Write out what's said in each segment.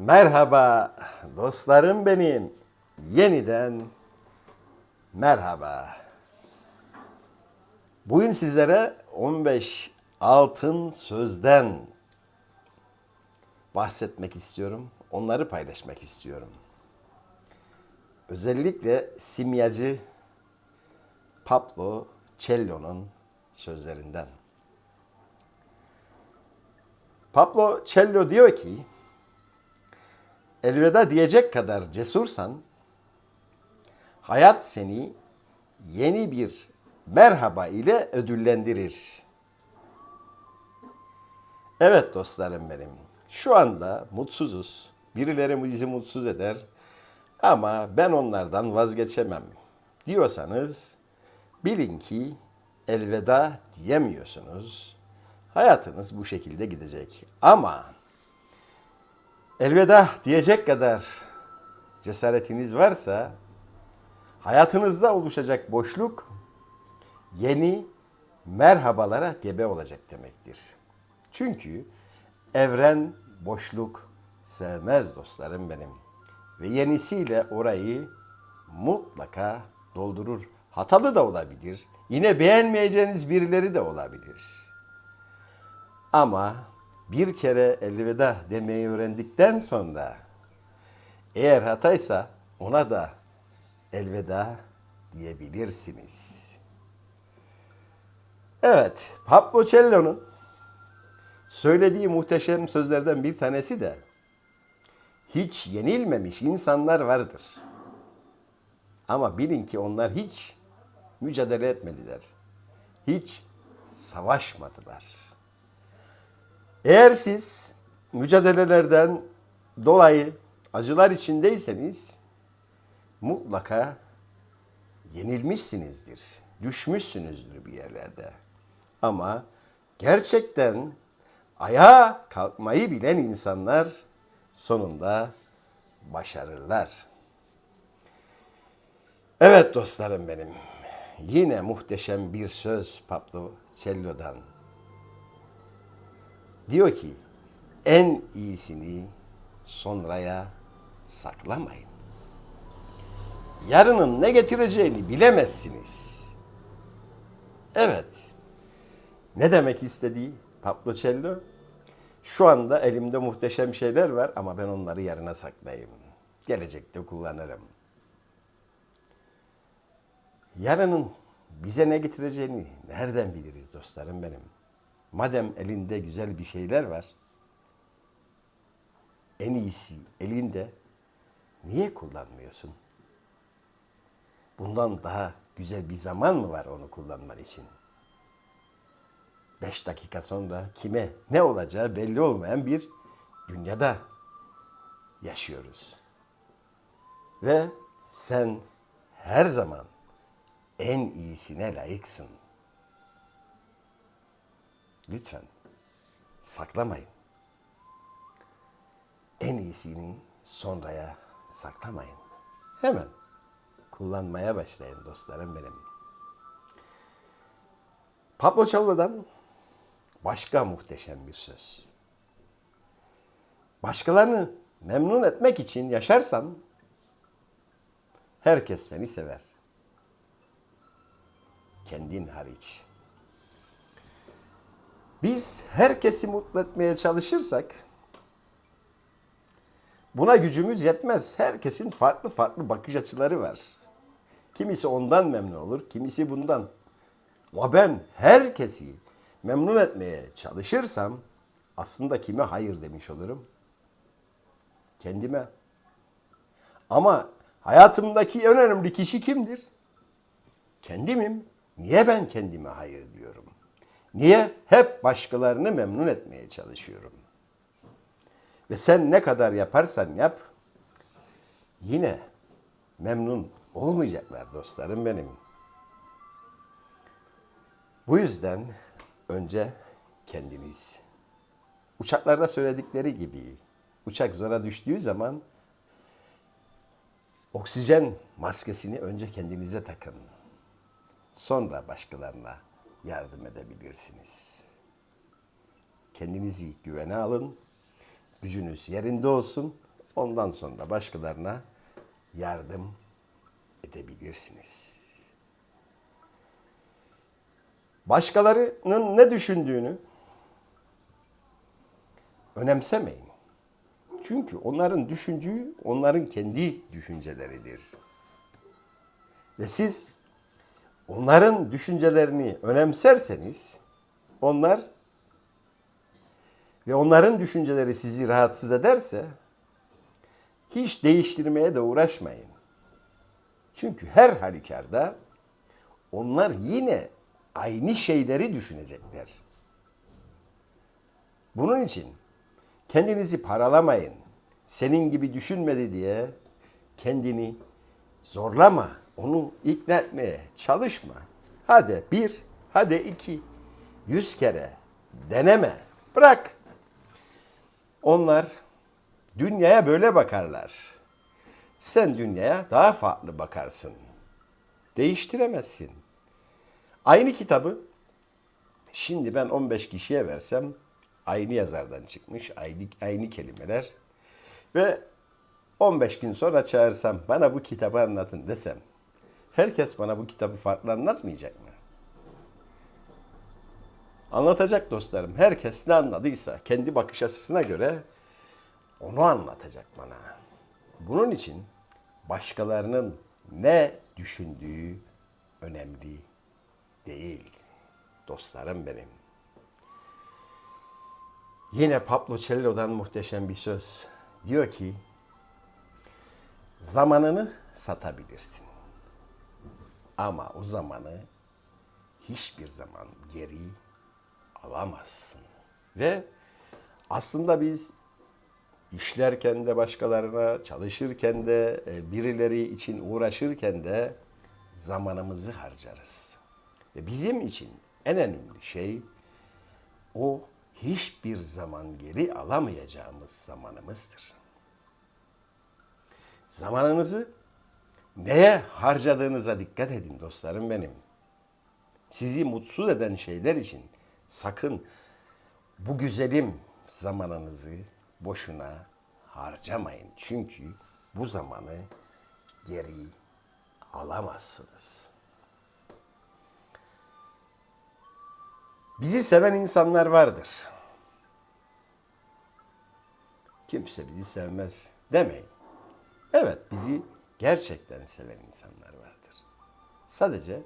Merhaba dostlarım benim. Yeniden merhaba. Bugün sizlere 15 altın sözden bahsetmek istiyorum. Onları paylaşmak istiyorum. Özellikle simyacı Pablo Cello'nun sözlerinden. Pablo Cello diyor ki, elveda diyecek kadar cesursan, hayat seni yeni bir merhaba ile ödüllendirir. Evet dostlarım benim, şu anda mutsuzuz. Birileri bizi mutsuz eder ama ben onlardan vazgeçemem diyorsanız bilin ki elveda diyemiyorsunuz. Hayatınız bu şekilde gidecek. Ama elveda diyecek kadar cesaretiniz varsa hayatınızda oluşacak boşluk yeni merhabalara gebe olacak demektir. Çünkü evren boşluk sevmez dostlarım benim. Ve yenisiyle orayı mutlaka doldurur. Hatalı da olabilir. Yine beğenmeyeceğiniz birileri de olabilir. Ama bir kere elveda demeyi öğrendikten sonra eğer hataysa ona da elveda diyebilirsiniz. Evet, Pablo Cello'nun söylediği muhteşem sözlerden bir tanesi de hiç yenilmemiş insanlar vardır. Ama bilin ki onlar hiç mücadele etmediler. Hiç savaşmadılar. Eğer siz mücadelelerden dolayı acılar içindeyseniz mutlaka yenilmişsinizdir. Düşmüşsünüzdür bir yerlerde. Ama gerçekten ayağa kalkmayı bilen insanlar sonunda başarırlar. Evet dostlarım benim. Yine muhteşem bir söz Pablo Cello'dan. Diyor ki en iyisini sonraya saklamayın. Yarının ne getireceğini bilemezsiniz. Evet. Ne demek istediği Pablo Cello? Şu anda elimde muhteşem şeyler var ama ben onları yarına saklayayım. Gelecekte kullanırım. Yarının bize ne getireceğini nereden biliriz dostlarım benim? Madem elinde güzel bir şeyler var, en iyisi elinde niye kullanmıyorsun? Bundan daha güzel bir zaman mı var onu kullanman için? Beş dakika sonra kime ne olacağı belli olmayan bir dünyada yaşıyoruz. Ve sen her zaman en iyisine layıksın. Lütfen saklamayın. En iyisini sonraya saklamayın. Hemen kullanmaya başlayın dostlarım benim. Pablo Çalı'dan başka muhteşem bir söz. Başkalarını memnun etmek için yaşarsan herkes seni sever. Kendin hariç. Biz herkesi mutlu etmeye çalışırsak buna gücümüz yetmez. Herkesin farklı farklı bakış açıları var. Kimisi ondan memnun olur, kimisi bundan. Ama ben herkesi memnun etmeye çalışırsam aslında kime hayır demiş olurum? Kendime. Ama hayatımdaki en önemli kişi kimdir? Kendimim. Niye ben kendime hayır diyorum? Niye hep başkalarını memnun etmeye çalışıyorum? Ve sen ne kadar yaparsan yap yine memnun olmayacaklar dostlarım benim. Bu yüzden önce kendiniz. Uçaklarda söyledikleri gibi uçak zora düştüğü zaman oksijen maskesini önce kendinize takın. Sonra başkalarına yardım edebilirsiniz. Kendinizi güvene alın. Gücünüz yerinde olsun Ondan sonra başkalarına yardım edebilirsiniz. Başkalarının ne düşündüğünü önemsemeyin. Çünkü onların düşündüğü onların kendi düşünceleridir. Ve siz onların düşüncelerini önemserseniz onlar ve onların düşünceleri sizi rahatsız ederse hiç değiştirmeye de uğraşmayın. Çünkü her halükarda onlar yine aynı şeyleri düşünecekler. Bunun için kendinizi paralamayın. Senin gibi düşünmedi diye kendini zorlama. Onu ikna etmeye çalışma. Hadi bir, hadi iki, yüz kere deneme. Bırak. Onlar dünyaya böyle bakarlar. Sen dünyaya daha farklı bakarsın. Değiştiremezsin. Aynı kitabı şimdi ben 15 kişiye versem aynı yazardan çıkmış, aynı, aynı kelimeler ve 15 gün sonra çağırsam bana bu kitabı anlatın desem herkes bana bu kitabı farklı anlatmayacak mı? Anlatacak dostlarım. Herkes ne anladıysa kendi bakış açısına göre onu anlatacak bana. Bunun için başkalarının ne düşündüğü önemli değil. Dostlarım benim. Yine Pablo Cello'dan muhteşem bir söz. Diyor ki, zamanını satabilirsin. Ama o zamanı hiçbir zaman geri alamazsın. Ve aslında biz işlerken de başkalarına, çalışırken de, e, birileri için uğraşırken de zamanımızı harcarız. Ve bizim için en önemli şey o hiçbir zaman geri alamayacağımız zamanımızdır. Zamanınızı neye harcadığınıza dikkat edin dostlarım benim. Sizi mutsuz eden şeyler için sakın bu güzelim zamanınızı boşuna harcamayın. Çünkü bu zamanı geri alamazsınız. Bizi seven insanlar vardır. Kimse bizi sevmez demeyin. Evet bizi gerçekten seven insanlar vardır. Sadece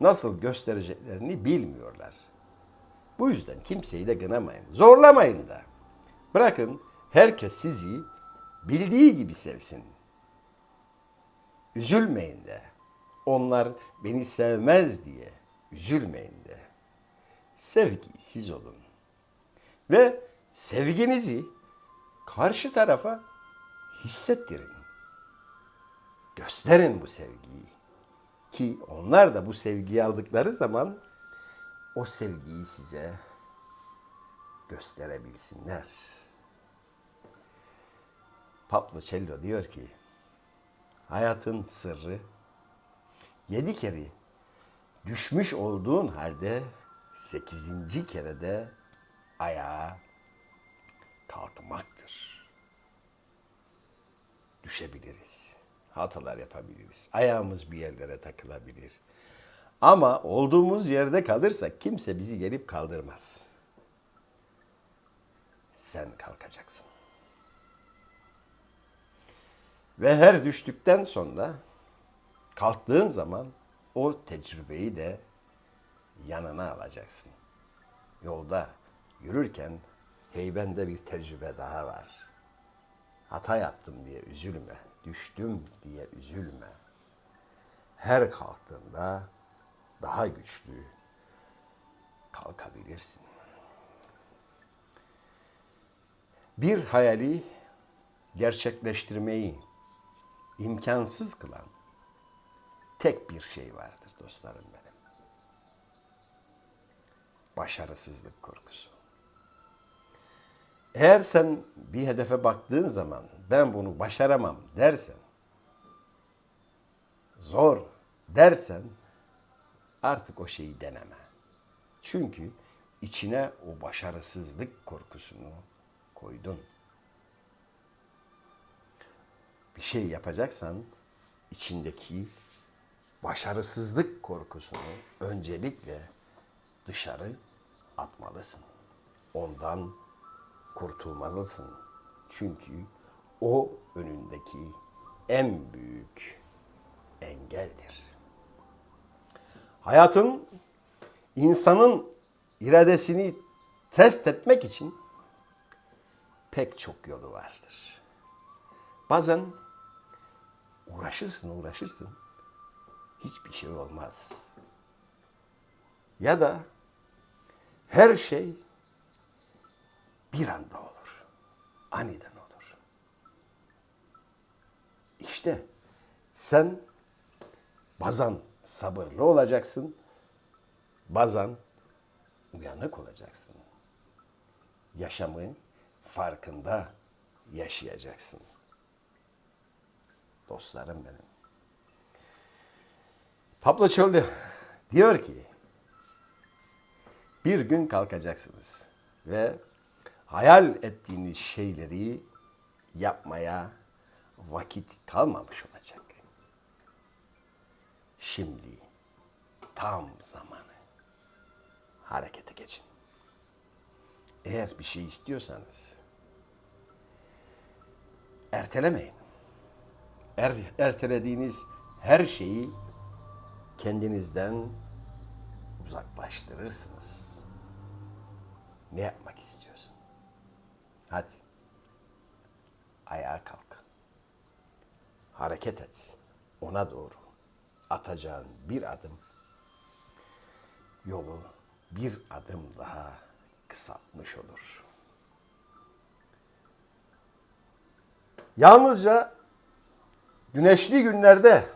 nasıl göstereceklerini bilmiyorlar. Bu yüzden kimseyi de gınamayın. Zorlamayın da. Bırakın herkes sizi bildiği gibi sevsin. Üzülmeyin de. Onlar beni sevmez diye üzülmeyin de. Sevgi siz olun. Ve sevginizi karşı tarafa hissettirin. Gösterin bu sevgiyi. Ki onlar da bu sevgiyi aldıkları zaman o sevgiyi size gösterebilsinler. Pablo Cello diyor ki, hayatın sırrı yedi kere düşmüş olduğun halde sekizinci kerede ayağa kalkmaktır. Düşebiliriz. Hatalar yapabiliriz. Ayağımız bir yerlere takılabilir. Ama olduğumuz yerde kalırsak kimse bizi gelip kaldırmaz. Sen kalkacaksın. Ve her düştükten sonra kalktığın zaman o tecrübeyi de yanına alacaksın. Yolda yürürken heybende bir tecrübe daha var. Hata yaptım diye üzülme, düştüm diye üzülme. Her kalktığında daha güçlü kalkabilirsin. Bir hayali gerçekleştirmeyi imkansız kılan tek bir şey vardır dostlarım benim. Başarısızlık korkusu. Eğer sen bir hedefe baktığın zaman ben bunu başaramam dersen, zor dersen artık o şeyi deneme. Çünkü içine o başarısızlık korkusunu koydun. şey yapacaksan içindeki başarısızlık korkusunu öncelikle dışarı atmalısın. Ondan kurtulmalısın. Çünkü o önündeki en büyük engeldir. Hayatın insanın iradesini test etmek için pek çok yolu vardır. Bazen uğraşırsın uğraşırsın hiçbir şey olmaz. Ya da her şey bir anda olur. Aniden olur. İşte sen bazen sabırlı olacaksın, bazen uyanık olacaksın. Yaşamın farkında yaşayacaksın. Dostlarım benim. Pablo Çölde diyor ki bir gün kalkacaksınız ve hayal ettiğiniz şeyleri yapmaya vakit kalmamış olacak. Şimdi tam zamanı. Harekete geçin. Eğer bir şey istiyorsanız ertelemeyin. Er, ertelediğiniz her şeyi kendinizden uzaklaştırırsınız. Ne yapmak istiyorsun? Hadi. Ayağa kalk. Hareket et. Ona doğru. Atacağın bir adım yolu bir adım daha kısaltmış olur. Yalnızca güneşli günlerde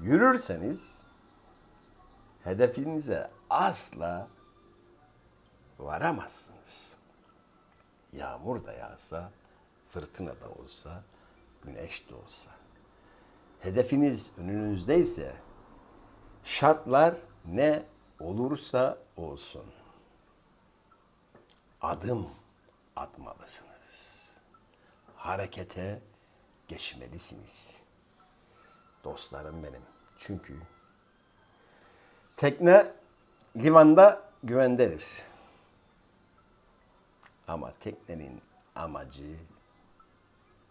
yürürseniz hedefinize asla varamazsınız. Yağmur da yağsa, fırtına da olsa, güneş de olsa. Hedefiniz önünüzdeyse şartlar ne olursa olsun adım atmalısınız. Harekete geçmelisiniz. Dostlarım benim. Çünkü tekne limanda güvendedir. Ama teknenin amacı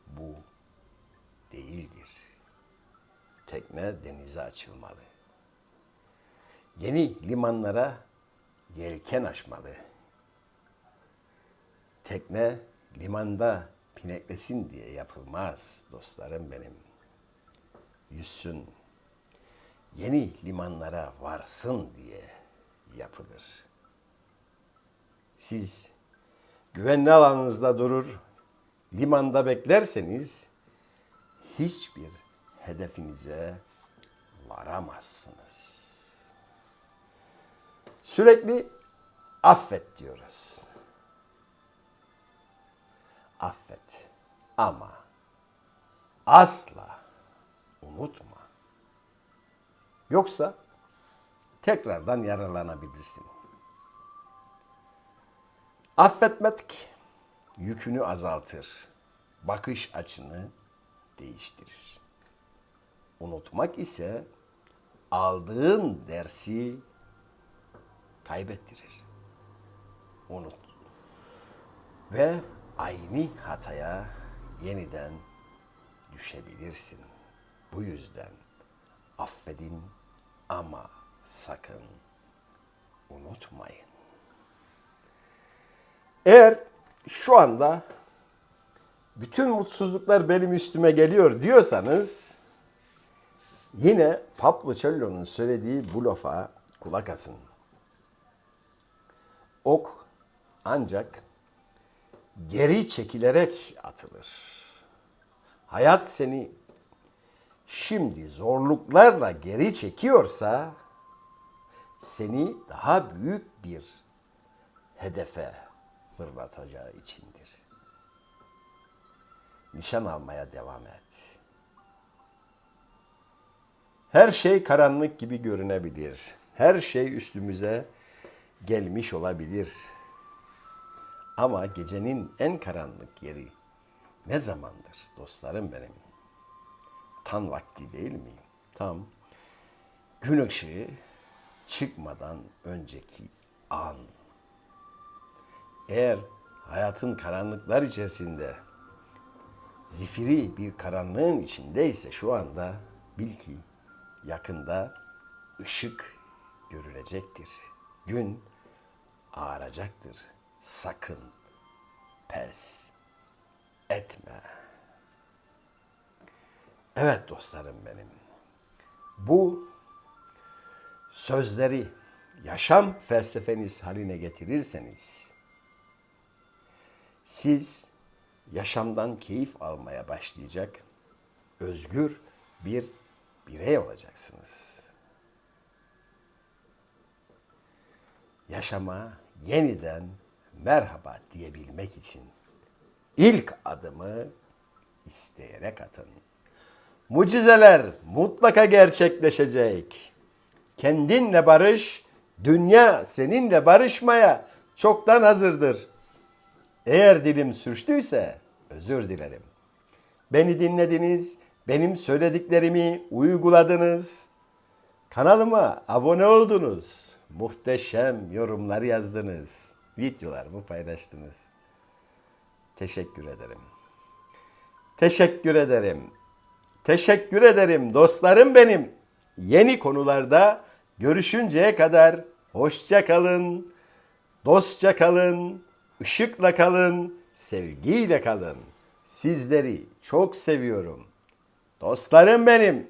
bu değildir. Tekne denize açılmalı. Yeni limanlara yelken açmalı. Tekne limanda pineklesin diye yapılmaz dostlarım benim. Yüzsün. Yeni limanlara varsın diye yapılır. Siz güvenli alanınızda durur, limanda beklerseniz hiçbir hedefinize varamazsınız. Sürekli affet diyoruz. Affet ama asla unutma. Yoksa tekrardan yaralanabilirsin. Affetmek yükünü azaltır. Bakış açını değiştirir. Unutmak ise aldığın dersi kaybettirir. Unut. Ve aynı hataya yeniden düşebilirsin. Bu yüzden affedin ama sakın unutmayın. Eğer şu anda bütün mutsuzluklar benim üstüme geliyor diyorsanız yine Pablo Cello'nun söylediği bu lafa kulak asın. Ok ancak geri çekilerek atılır. Hayat seni şimdi zorluklarla geri çekiyorsa seni daha büyük bir hedefe fırlatacağı içindir. Nişan almaya devam et. Her şey karanlık gibi görünebilir. Her şey üstümüze gelmiş olabilir. Ama gecenin en karanlık yeri Ne zamandır dostlarım benim? Tam vakti değil mi? Tam gün ışığı çıkmadan önceki an. Eğer hayatın karanlıklar içerisinde zifiri bir karanlığın içindeyse şu anda bil ki yakında ışık görülecektir. Gün ağaracaktır. Sakın pes etme. Evet dostlarım benim. Bu sözleri yaşam felsefeniz haline getirirseniz siz yaşamdan keyif almaya başlayacak özgür bir birey olacaksınız. Yaşama yeniden merhaba diyebilmek için ilk adımı isteyerek atın. Mucizeler mutlaka gerçekleşecek. Kendinle barış, dünya seninle barışmaya çoktan hazırdır. Eğer dilim sürçtüyse özür dilerim. Beni dinlediniz, benim söylediklerimi uyguladınız. Kanalıma abone oldunuz. Muhteşem yorumlar yazdınız. Videolarımı paylaştınız. Teşekkür ederim. Teşekkür ederim. Teşekkür ederim dostlarım benim. Yeni konularda görüşünceye kadar hoşça kalın, dostça kalın, ışıkla kalın, sevgiyle kalın. Sizleri çok seviyorum. Dostlarım benim.